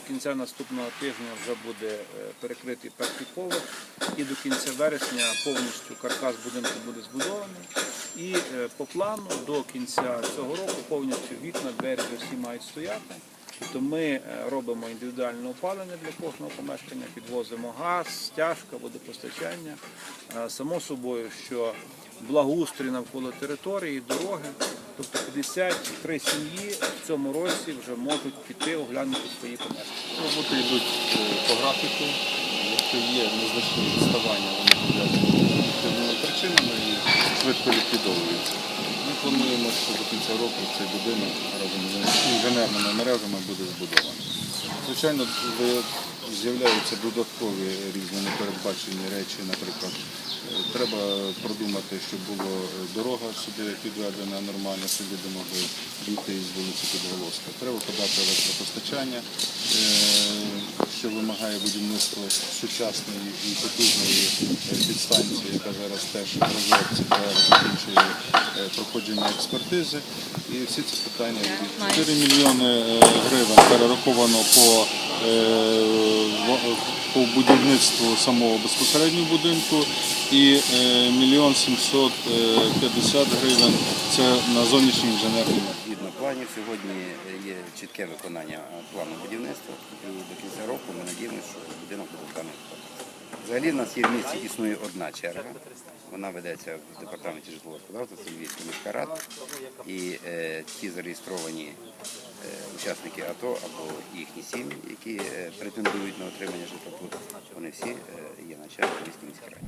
кінця наступного тижня вже буде е, перекритий перший поверх, і до кінця вересня повністю каркас будинку буде збудований. І е, по плану до кінця цього року повністю вікна, двері всі мають стояти. Тобто ми е, робимо індивідуальне опалення для кожного помешкання, підвозимо газ, стяжка, водопостачання. Само собою, що благоустрій навколо території, дороги. Тобто 53 сім'ї в цьому році вже можуть піти оглянути свої помешкання. Роботи йдуть е, по графіку. Якщо є незначні відставання, вони пов'язані причинами і швидко ліквідовуються. Ми плануємо, що до кінця року цей будинок разом з інженерними мережами буде збудований. Звичайно, з'являються додаткові різні непередбачені речі. Наприклад, треба продумати, щоб була дорога сюди підведена нормально, щоб люди могли дійти із вулиці Підголоска. Треба подати електропостачання, е, що вимагає будівництва сучасної і потужної е, підстанції, яка зараз теж розробці та закінчує е, проходження експертизи. І всі ці питання 4 мільйони е, гривень перераховано по, е, по будівництву самого безпосереднього будинку і е, мільйон 750 гривень це на зовнішній інженерний Згідно планів, сьогодні є чітке виконання е, плану будівництва і до кінця року ми надіємося, що будинок буде зданий. Взагалі в нас є в місті існує одна черга. Вона ведеться в департаменті житлового господарства, це Львівська міська рада. І е, ті зареєстровані е, учасники АТО або їхні сім'ї, які е, претендують на отримання житла тут, вони всі е, є на часі міській раді.